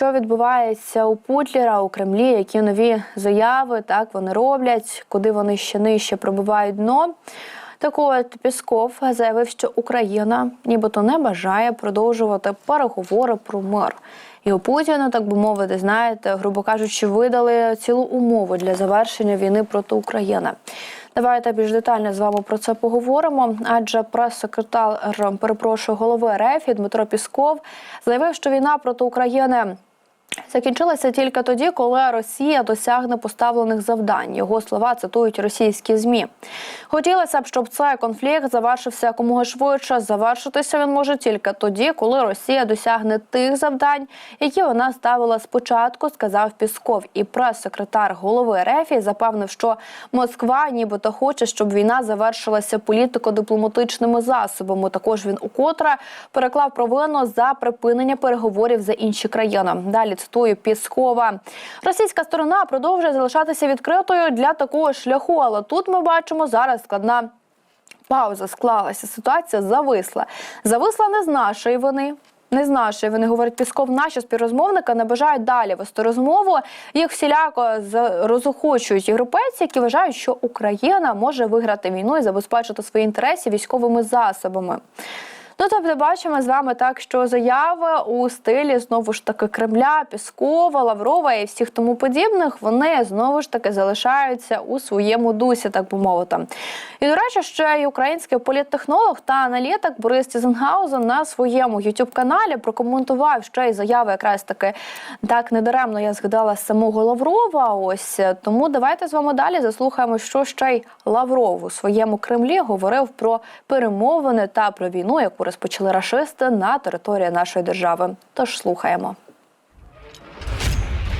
що відбувається у Путлера у Кремлі, які нові заяви так вони роблять, куди вони ще нижче пробивають дно. Так от Пісков заявив, що Україна нібито не бажає продовжувати переговори про мир. І у Путіна, так би мовити, знаєте, грубо кажучи, видали цілу умову для завершення війни проти України. Давайте більш детально з вами про це поговоримо. Адже прес-секретар перепрошую голови РФ Дмитро Пісков заявив, що війна проти України. Закінчилася тільки тоді, коли Росія досягне поставлених завдань. Його слова цитують російські змі. Хотілося б, щоб цей конфлікт завершився якомога швидше. Завершитися він може тільки тоді, коли Росія досягне тих завдань, які вона ставила спочатку, сказав Пісков. І прес-секретар голови РФ запевнив, що Москва, нібито хоче, щоб війна завершилася політико-дипломатичними засобами. Також він укотре переклав провину за припинення переговорів за інші країни. Далі цитую Піскова. Російська сторона продовжує залишатися відкритою для такого шляху. Але тут ми бачимо зараз складна пауза склалася. Ситуація зависла. Зависла не з нашої вини. Не з нашої вони говорить Пісков. Наші співрозмовники не бажають далі вести розмову. Їх всіляко розохочують європейці, які вважають, що Україна може виграти війну і забезпечити свої інтереси військовими засобами. Ну, тобто, бачимо з вами так, що заяви у стилі знову ж таки Кремля, Піскова, Лаврова і всіх тому подібних, вони знову ж таки залишаються у своєму дусі, так би мовити. І до речі, ще й український політтехнолог та аналітик Борис Тізенгаузен на своєму youtube каналі прокоментував ще й заяви, якраз таки так недаремно я згадала самого Лаврова. Ось тому давайте з вами далі заслухаємо, що ще й Лавров у своєму Кремлі говорив про перемовини та про війну, яку розпочали рашисти на території нашої держави. Тож слухаємо.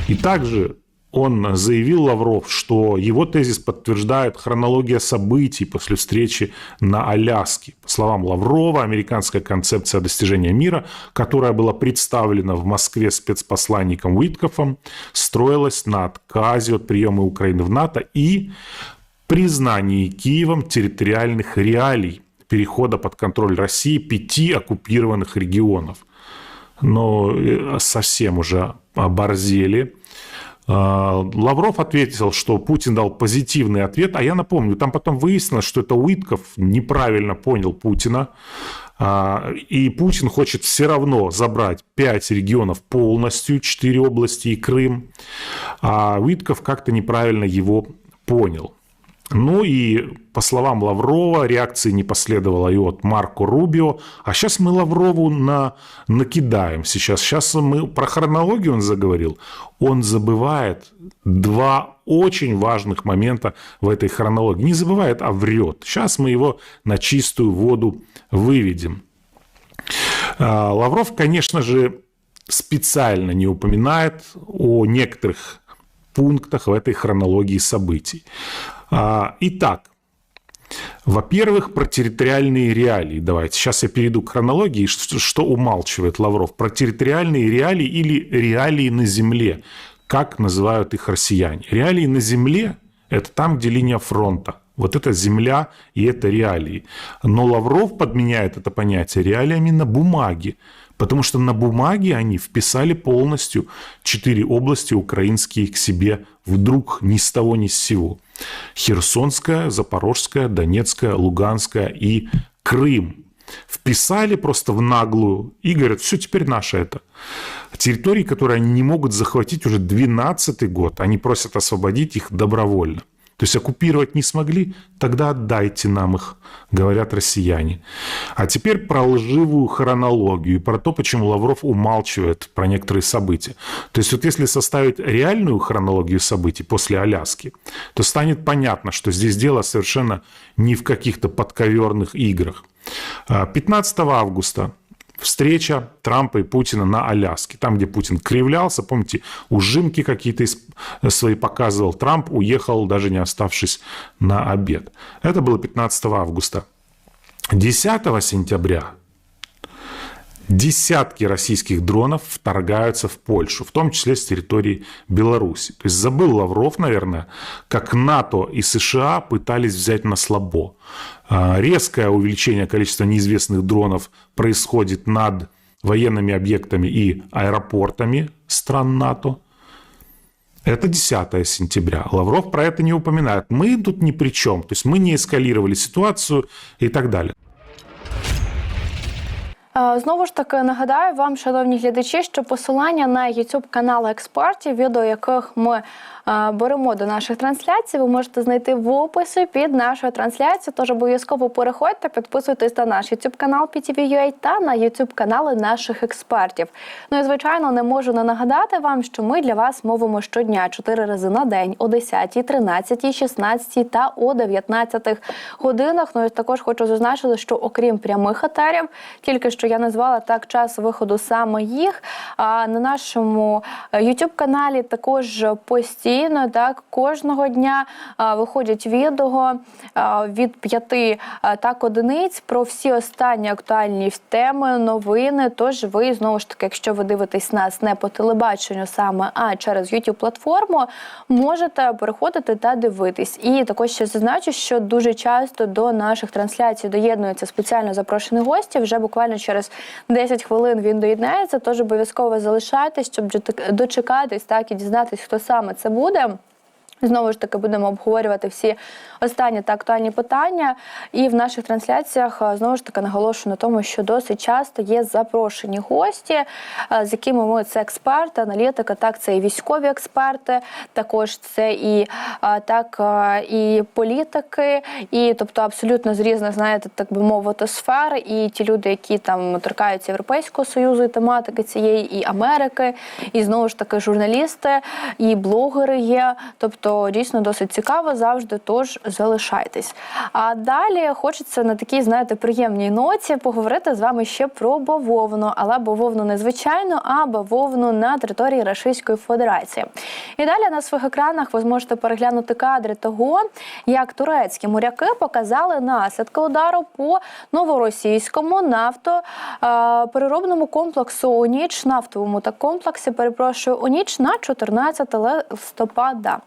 И также он заявил, Лавров, что его тезис подтверждает хронология событий после встречи на Аляске. По словам Лаврова, американская концепция достижения мира, которая была представлена в Москве спецпосланником Уиткофом, строилась на отказе от приема Украины в НАТО и признании Киевом территориальных реалий перехода под контроль России пяти оккупированных регионов. Но э, совсем уже оборзели. А, Лавров ответил, что Путин дал позитивный ответ, а я напомню, там потом выяснилось, что это Уитков неправильно понял Путина, А, и Путин хочет все равно забрать пять регионов полностью, четыре области и Крым, а Уитков как-то неправильно его понял. Ну и, по словам Лаврова, реакции не последовало и от Марко Рубио. А сейчас мы Лаврову на... накидаем сейчас. Сейчас мы про хронологию он заговорил. Он забывает два очень важных момента в этой хронологии. Не забывает, а врет. Сейчас мы его на чистую воду выведем. А, Лавров, конечно же, специально не упоминает о некоторых пунктах в этой хронологии событий. А, Итак, во-первых, про территориальные реалии. Давайте. Сейчас я перейду к хронологии, что, что умалчивает Лавров. Про территориальные реалии или реалии на земле, как называют их россияне. Реалии на земле – это там, где линия фронта. Вот это земля и это реалии. Но Лавров подменяет это понятие реалиями на бумаге. Потому что на бумаге они вписали полностью четыре области украинские к себе вдруг ни с того ни с сего. Херсонская, Запорожская, Донецкая, Луганская и Крым. Вписали просто в наглую и говорят, все, теперь наше это. Территории, которые они не могут захватить уже 12 год, они просят освободить их добровольно. То есть оккупировать не смогли, тогда отдайте нам их, говорят россияне. А теперь про лживую хронологию про то, почему Лавров умалчивает про некоторые события. То есть вот если составить реальную хронологию событий после Аляски, то станет понятно, что здесь дело совершенно не в каких-то подковерных играх. 15 августа встреча Трампа и Путина на Аляске. Там, где Путин кривлялся, помните, ужимки какие-то свои показывал. Трамп уехал, даже не оставшись на обед. Это было 15 августа. 10 сентября десятки российских дронов вторгаются в Польшу, в том числе с территории Беларуси. То есть забыл Лавров, наверное, как НАТО и США пытались взять на слабо. Резкое увеличение количества неизвестных дронов происходит над военными объектами и аэропортами стран НАТО. Это 10 сентября. Лавров про это не упоминает. Мы тут ни при чем. То есть мы не эскалировали ситуацию и так далее. Е, Знову ж таки нагадаю вам, шановні глядачі, що посилання на youtube канали експертів, відео яких ми е, беремо до наших трансляцій, ви можете знайти в описі під нашою трансляцією. Тож обов'язково переходьте, підписуйтесь на наш youtube канал PTV.ua та на youtube канали наших експертів. Ну і звичайно, не можу не нагадати вам, що ми для вас мовимо щодня чотири рази на день о 10, 13, 16 та о 19 годинах. Ну і також хочу зазначити, що окрім прямих етерів, тільки що я назвала так час виходу саме їх. А на нашому youtube каналі також постійно, так кожного дня виходять відео від п'яти а, так одиниць про всі останні актуальні теми, новини. Тож ви знову ж таки, якщо ви дивитесь нас не по телебаченню саме, а через youtube платформу, можете переходити та дивитись. І також ще зазначу, що дуже часто до наших трансляцій доєднуються спеціально запрошені гості. Вже буквально через 10 хвилин він доєднається. Тож обов'язково залишайтесь, щоб дочек- дочекатись так і дізнатись, хто саме це буде. Знову ж таки будемо обговорювати всі останні та актуальні питання. І в наших трансляціях е, знову ж таки наголошую на тому, що досить часто є запрошені гості, е, з якими ми це експерти, аналітика, так це і військові експерти, також це і е, так і політики, і тобто абсолютно з різних, знаєте, так би мовити, сфер. І ті люди, які там торкаються Європейського союзу і тематики цієї, і Америки, і знову ж таки журналісти, і блогери є. Тобто дійсно досить цікаво завжди. Тож залишайтесь. А далі хочеться на такій, знаєте, приємній ноті поговорити з вами ще про бавовну, але бавовну не звичайну, а бавовну на території Російської Федерації. І далі на своїх екранах ви зможете переглянути кадри того, як турецькі моряки показали наслідки удару по новоросійському нафтопереробному комплексу у ніч нафтовому та комплексі. Перепрошую у ніч на 14 листопада.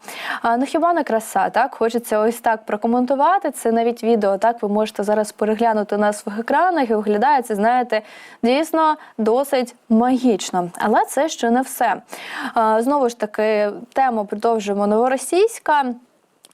Ну хіба не краса? Так хочеться ось так прокоментувати. Це навіть відео. Так ви можете зараз переглянути на своїх екранах і виглядає знаєте, дійсно досить магічно. Але це ще не все. Знову ж таки, тему продовжуємо новоросійська.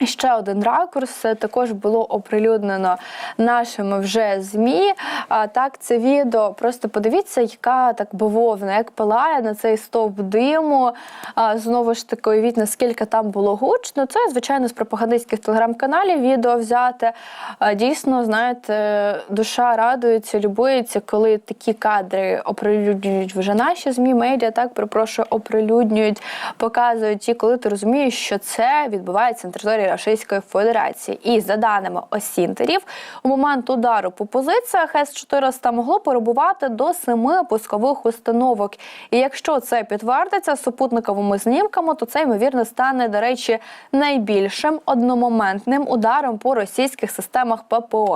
Ще один ракурс також було оприлюднено нашими вже змі. А так, це відео. Просто подивіться, яка так бавовна, як палає на цей стовп диму. А, знову ж таки, уявіть, наскільки там було гучно. Це звичайно з пропагандистських телеграм-каналів відео взяти. А, дійсно, знаєте, душа радується, любується, коли такі кадри оприлюднюють вже наші змі, медіа. Так перепрошую, оприлюднюють, показують і коли ти розумієш, що це відбувається на території Російської Федерації. І за даними осінтерів, у момент удару по позиціях С-400 могло перебувати до семи пускових установок. І якщо це підтвердиться супутниковими знімками, то це ймовірно стане, до речі, найбільшим одномоментним ударом по російських системах ППО.